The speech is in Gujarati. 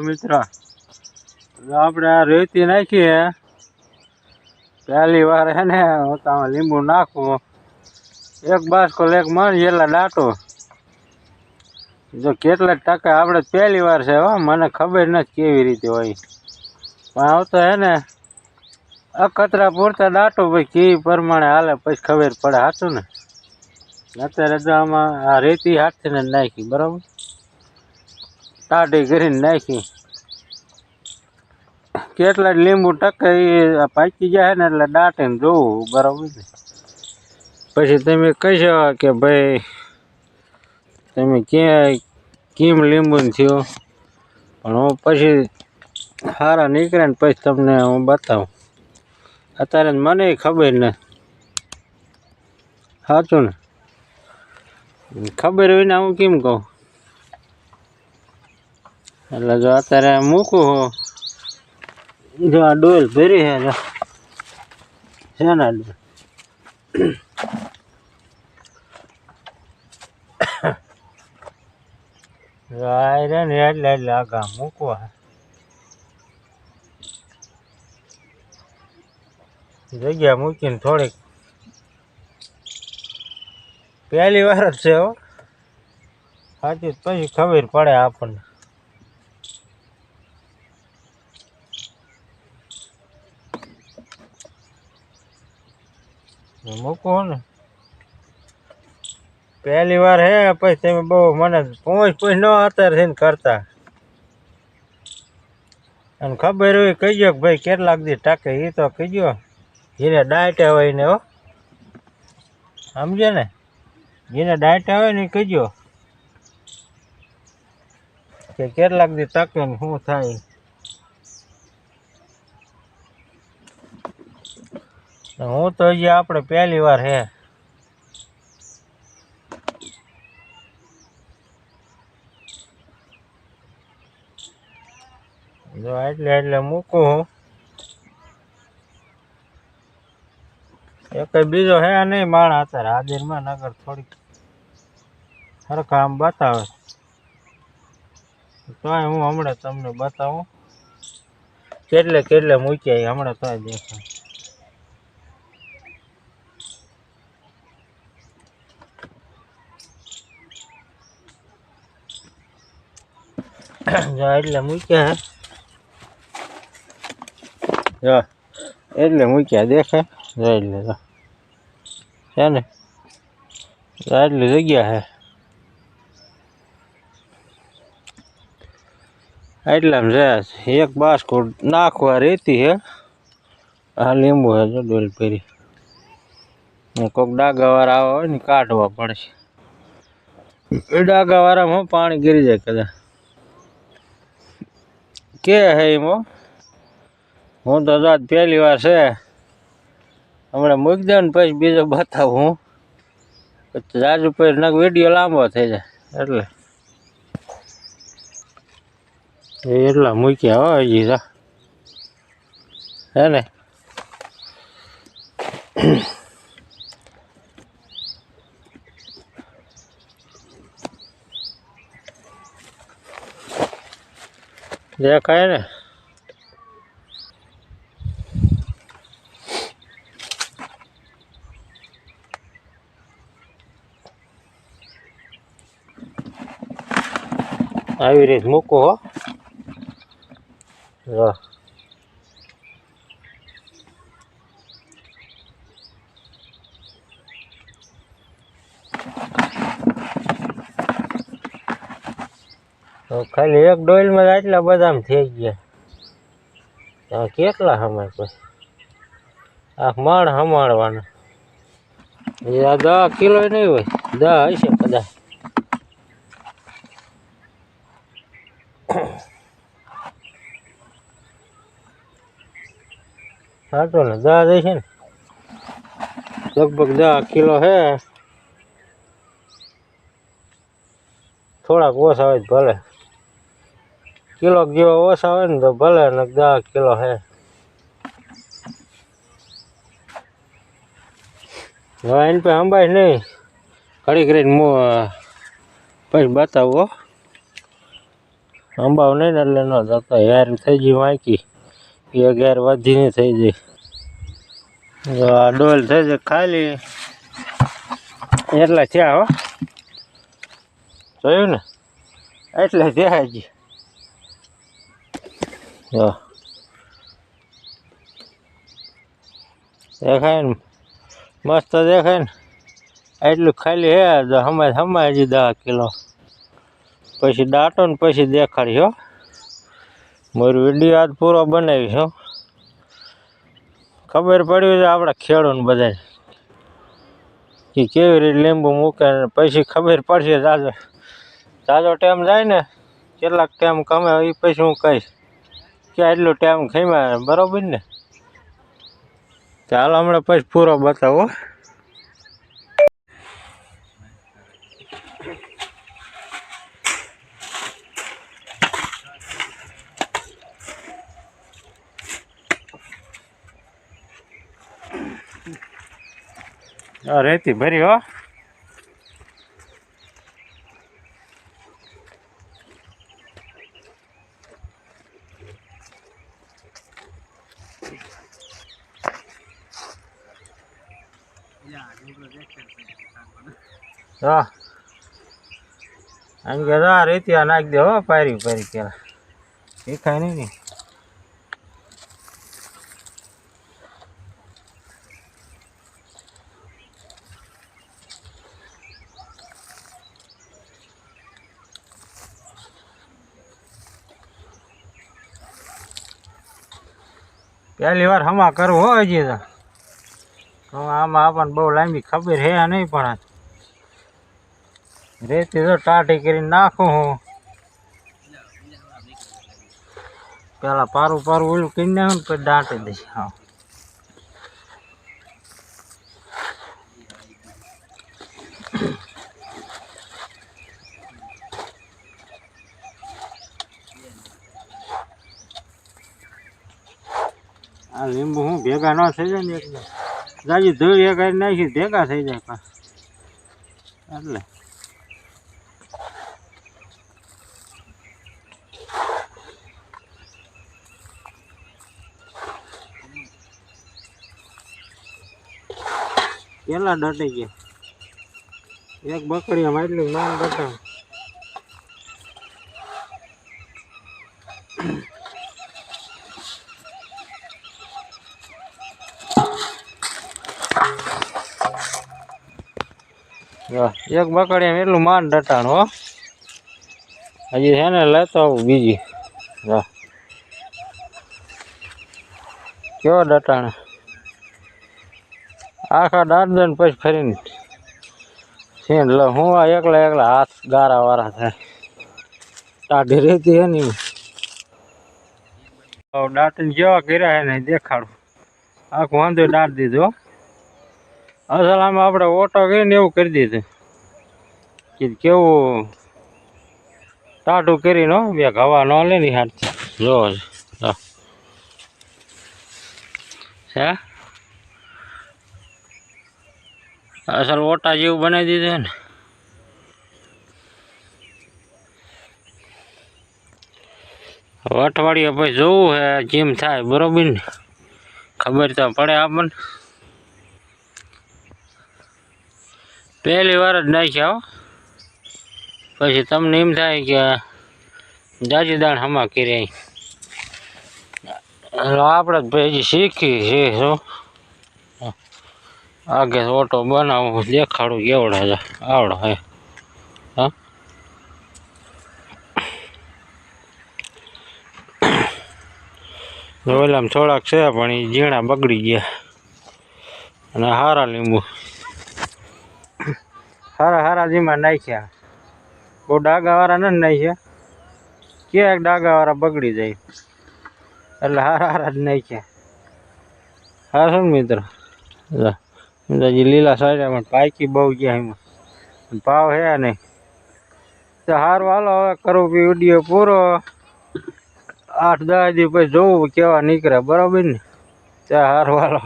મિત્ર. આપણે આ રેતી નાખીએ, પહેલી વાર હે ને આમાં લીંબુ નાખવું એક બાસકો લેક મણ એટલા દાંટો જો કેટલા ટકા આપણે પહેલી વાર છે હો, મને ખબર નથી કેવી રીતે હોય. પણ આવતો હે ને અખતરા પૂરતા દાંટો ભાઈ કેવી પ્રમાણે હાલે પછી ખબર પડે સાચું ને? અત્યારે જો આમાં આ રેતી હાથથી નાખી, બરાબર? ટાઢી કરીને નાખી. કેટલા લીંબુ ટકે એ પાકી જાય ને એટલે દાટીને જોવું બરાબર પછી તમે કહી શકો કે ભાઈ તમે ક્યાં કેમ લીંબુ થયો? પણ હું પછી સારા નીકળે ને પછી તમને હું બતાવું. અત્યારે મને ખબર ને સાચું ને? ખબર હોય ને હું કેમ કહું? એટલે જો અત્યારે મૂકું હું. જો આ ડોલ ભરી છે, જો. શેના ડોલ. જો આ રે ને એટલે એટલે આગા મૂકવા. જગ્યા મૂકીને થોડીક. પહેલી વાર જ છે હો. સાચી પછી ખબર પડે આપણને. મૂકો ને. પહેલી વાર હે, પછી તમે બહુ મને પહોંચ પહોંચ ન અત્યારે થઈને કરતા. અને ખબર હોય કહીજો કે ભાઈ કેટલાક દી ટાકે એ તો કહીજો જેને ડાયટે હોય ને હો. સમજે ને? જેને ડાયટે હોય ને કહીજો કે કેટલાક દી ટકે ને શું થાય. હું તો હજી આપણે પહેલી વાર હે. જો એટલે એટલે મૂકું હું. એક બીજો હે નહીં, માણ અત્યારે હાજરમાં, નગર થોડીક સરખા આમ બતાવે. તોય હું હમણાં તમને બતાવું. કેટલે કેટલે મૂક્યા એ હમણાં તોય દેખાય. જો એટલે મૂક્યા હે જો એટલે મૂક્યા દેખાય જો એટલે જો છે ને જો એટલી જગ્યા છે એટલામાં છે એક બાસ્કો નાખવા રેતી હે આ લીંબુ હે જો ડોલ ફેરી કોઈક ડાગાવાળા આવા હોય ને કાઢવા પડશે એ ડાગાવાળામાં હું પાણી ગીરી જાય કદાચ કે હે એમાં? હું તો દાદ પહેલી વાર છે. હમણાં મૂકી દઉં ને પછી બીજો બતાવું હું. રાજુ પછી નક વીડિયો લાંબો થઈ જાય, એટલે. એટલા મૂક્યા હો હજી હે ને? દેખાય ને? આવી રીત મૂકો હો. ખાલી એક ડોઈલમાં આટલા બધા થઈ ગયા. તો કેટલા હમાય કોઈ આ માળ હમાડવાના. એ આ કિલો નહીં હોય દસ હશે કદાચ. સાચો ને દસ હશે ને. લગભગ દસ કિલો હે. થોડાક ઓછા હોય તો ભલે. કિલો જેવો ઓછા હોય ને તો ભલે ને દસ કિલો હે. હવે એની પાસે અંબાઈ નહીં. ઘડી કરીને હું પછી બતાવો. અંબાવ નહીં ને એટલે ન જતો. હેર થઈ ગઈ વાંકી. અગિયાર વધી નહીં થઈ ગઈ. આ ડોલ થઈ જાય ખાલી. એટલા થયા હો. જોયું ને? એટલે થયા હજી. જો દેખાય ને? મસ્ત દેખાય ને? એટલું ખાલી હે, તો હમાય હમાય હજી દસ કિલો. પછી દાંટો ને પછી દેખાડ્યો મારું વીડિયો આજ પૂરો બનાવી હો. ખબર પડી તો આપણા ખેડૂને બધા કે કેવી રીતે લીંબુ મૂકે ને પછી ખબર પડશે જાજો જાજો ટાઈમ જાય ને, કેટલાક ટાઈમ કમે એ પછી હું કહીશ. કે આટલો ટાઈમ ખાઈમાં બરોબર ને? ચાલો હમણાં પછી પૂરો બતાવો. રેતી ભરી હો. હા. એમ કે આ રેતી આ નાખી દે હો પારી પારી એ દેખાય નહીં ને. પહેલી વાર હમા કરવું હો હજી તો. આમાં આપણને બહુ લાંબી ખબર હે નહીં પણ રેતી તો ટાટી કરીને નાખું હું. પેલા પારું પારું ઓલું કરી નાખું પછી દાંટી દઈશ, હા. આ લીંબુ હું ભેગા ન થઈ જાય ને એટલે જાજી ધોઈ એક હારી નાખી ભેગા થઈ જાય એટલે. કેટલા ડટી ગયા. એક બકરી આમ એટલું નામ ડટા એક બકડી એમ એટલું માન ડટાણ હો. હજી છે ને લેતો આવું બીજી. કેવો ડટાણ આખા દાંત દે ને પછી ફરીને છે એટલે હું આ એકલા એકલા હાથ ગારા વાળા થાય ટાઢી રહેતી હે ને દાંતને જેવા કર્યા હે ને દેખાડું. આખું વાંધો દાંત દીધો. અસલ આમાં આપણે ઓટો કરીને એવું કરી દીધું. કે કેવું ટાઢું કરીને બે હવા ન લે ને હાથ. જો. હે? અસલ ઓટા જેવું બનાવી દીધું ને. અઠવાડિયે પછી જોવું હે જેમ થાય, બરોબર ને? ખબર તો પડે આપણને. પહેલી વાર જ નાખ્યા પછી તમને એમ થાય કે જાજી દાણ હમા કરી આપણે ભાઈ શીખી છે શું આગે ઓટો બનાવું, દેખાડું કેવડા છે આવડો હે. હા? ઓલામ થોડાક છે, પણ એ ઝીણા બગડી ગયા. અને હારા લીંબુ. હારા હારા જીમાં નાખ્યા. બહુ ડાગાવાળા નથી નાખ્યા. ક્યાંક ડાગાવાળા બગડી જાય. એટલે હારા હારા જ નાખ્યા. હા, શું મિત્ર? હજી લીલા સાઈડ પણ પાકી બહુ ગયા એમાં. ભાવ હે નહીં. તો હારું, હાલો, હવે કરું કે વીડિયો પૂરો. આઠ, દસ દી પછી જોવું કેવા નીકળે બરાબર ને? ત્યાં હારું, હાલો.